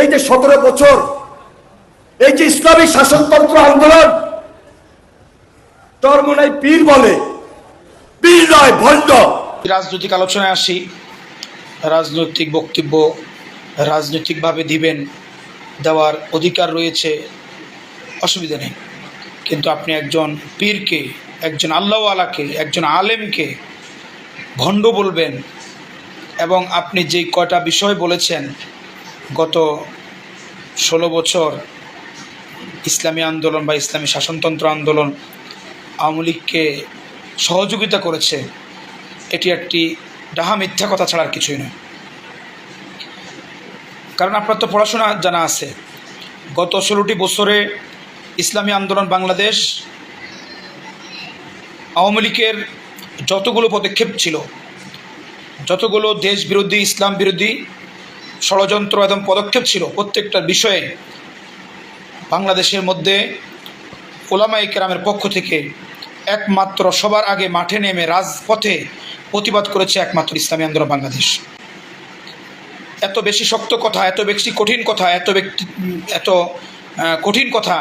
এই যে সতেরো বছর, এই যে ইসলামী শাসনতন্ত্র আন্দোলন চরমনাই পীর বলে, পীর নয়, ভণ্ড। রাজনৈতিক আলোচনায় আসি। রাজনৈতিক বক্তব্য রাজনৈতিকভাবে দিবেন দেওয়ার অধিকার রয়েছে, অসুবিধা নেই। কিন্তু আপনি একজন পীরকে, একজন আল্লাহওয়ালাকে, একজন আলেমকে ভণ্ড বলবেন এবং আপনি যেই কয়টা বিষয় বলেছেন গত ষোলো বছর ইসলামী আন্দোলন বা ইসলামী শাসনতন্ত্র আন্দোলন আওয়ামী লীগকে সহযোগিতা করেছে, এটি একটি ডাহা মিথ্যা কথা ছাড়া আর কিছুই নয়। কারণ আপনার তো পড়াশোনা জানা আছে, গত ষোলোটি বছরে ইসলামী আন্দোলন বাংলাদেশ আওয়ামী লীগের যতগুলো পদক্ষেপ ছিল, যতগুলো দেশ বিরোধী, ইসলাম বিরোধী ষড়যন্ত্র এবং পদক্ষেপ ছিল প্রত্যেকটা বিষয়ে বাংলাদেশের মধ্যে ওলামাই কেরামের পক্ষ থেকে একমাত্র সবার আগে মাঠে নেমে রাজপথে প্রতিবাদ করেছে একমাত্র ইসলামী আন্দোলন বাংলাদেশ। এত বেশি শক্ত কথা, এত বেশি কঠিন কথা, এত ব্যক্তি, এত কঠিন কথা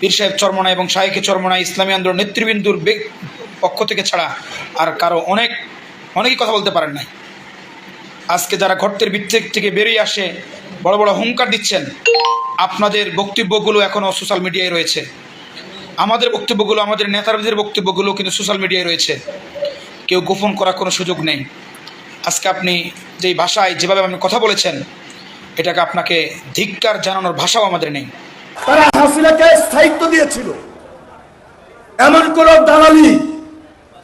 পীর সাহেব চরমনা এবং শাহেখে চরমনা ইসলামী আন্দোলন নেতৃবৃন্দুর পক্ষ থেকে ছাড়া আর কারও অনেক, অনেকেই কথা বলতে পারেন নাই। আজকে যারা ঘটের ভিত্তিক থেকে বেরিয়ে আসে, বড় বড় হুঙ্কার দিচ্ছেন, আপনাদের বক্তব্যগুলো এখনও সোশ্যাল মিডিয়ায় রয়েছে। আমাদের বক্তব্যগুলো, আমাদের নেতাদের বক্তব্যগুলো কিন্তু সোশ্যাল মিডিয়ায় রয়েছে। কেউ গোপন করার কোনো সুযোগ নেই। আজকে আপনি যেই ভাষায় যেভাবে আপনি কথা বলেছেন, এটাকে আপনাকে ধিক্কার জানানোর ভাষাও আমাদের নেই। তারা হাসিনাকে স্থায়িত্ব দিয়েছিল। এমন কোন দালালি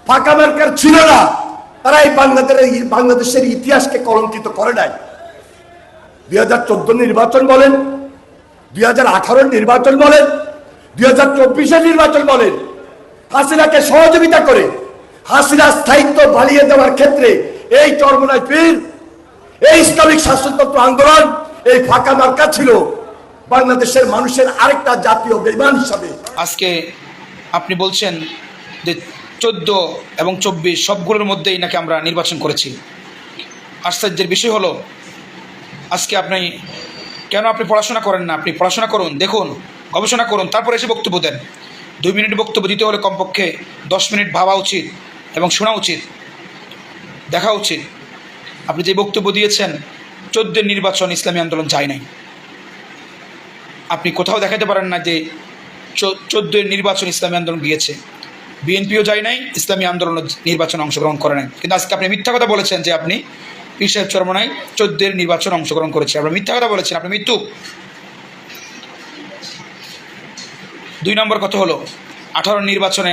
ফাঁকা মার্কার ছিল না। তারা এই বাংলাদেশের বাংলাদেশের ইতিহাসকে কলঙ্কিত করে নাই। দুই হাজার চোদ্দ নির্বাচন বলেন, দুই হাজার আঠারোর নির্বাচন বলেন, দুই হাজার চব্বিশের নির্বাচন বলেন, হাসিনাকে সহযোগিতা করে, হাসিনা স্থায়িত্ব বাড়িয়ে দেওয়ার ক্ষেত্রে এই চরমনায় পীর, এই ইসলামিক শাসনতন্ত্র আন্দোলন, এই ফাঁকা মার্কা ছিল বাংলাদেশের মানুষের আরেকটা জাতীয় বেমান হিসাবে। আজকে আপনি বলছেন যে চোদ্দ এবং চব্বিশ সবগুলোর মধ্যেই নাকি আমরা নির্বাচন করেছি। আশ্চর্যের বিষয় হলো, আজকে আপনি কেন আপনি পড়াশোনা করেন না? আপনি পড়াশোনা করুন, দেখুন, গবেষণা করুন, তারপরে এসে বক্তব্য দেন। দুই মিনিট বক্তব্য দিতে হলে কমপক্ষে দশ মিনিট ভাবা উচিত এবং শোনা উচিত, দেখা উচিত। আপনি যে বক্তব্য দিয়েছেন, চোদ্দের নির্বাচন ইসলামী আন্দোলন যায় নাই। আপনি কোথাও দেখাতে পারেন না যে চোদ্দের নির্বাচন ইসলামী আন্দোলন গিয়েছে। বিএনপিও যায় নাই, ইসলামী আন্দোলন নির্বাচনে অংশগ্রহণ করে নাই। কিন্তু আজকে আপনি মিথ্যা কথা বলেছেন যে আপনি পীর সাহেব চরমনায় চোদ্দের নির্বাচনে অংশগ্রহণ করেছে আপনি মিথ্যা কথা বলেছেন, আপনি মৃত্যু দুই নম্বর কথা হলো, আঠারো নির্বাচনে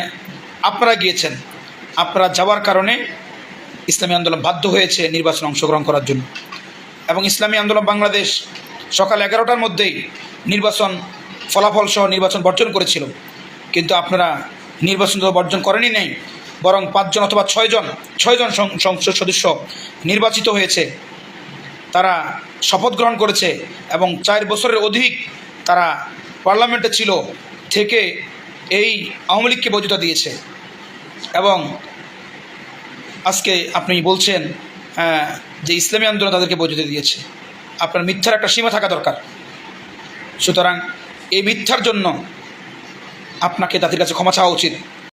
আপনারা গিয়েছেন, আপনারা যাওয়ার কারণে ইসলামী আন্দোলন বাধ্য হয়েছে নির্বাচনে অংশগ্রহণ করার জন্য। এবং ইসলামী আন্দোলন বাংলাদেশ সকাল এগারোটার মধ্যেই নির্বাচন ফলাফল সহ নির্বাচন বর্জন করেছিল। কিন্তু আপনারা নির্বাচন বর্জন করেনই নেই, বরং পাঁচজন অথবা ছয়জন ছয়জন সংসদ সদস্য নির্বাচিত হয়েছে। তারা শপথ গ্রহণ করেছে এবং চার বছরের অধিক তারা পার্লামেন্টে ছিল, থেকে এই আওয়ামী লীগকে বৈধতা দিয়েছে। এবং আজকে আপনি বলছেন যে ইসলামী আন্দোলন তাদেরকে বৈধতা দিয়েছে। আপনার মিথ্যার একটা সীমা থাকা দরকার। সুতরাং এই মিথ্যার জন্য আপনাকে তাদের কাছে ক্ষমা চাওয়া উচিত।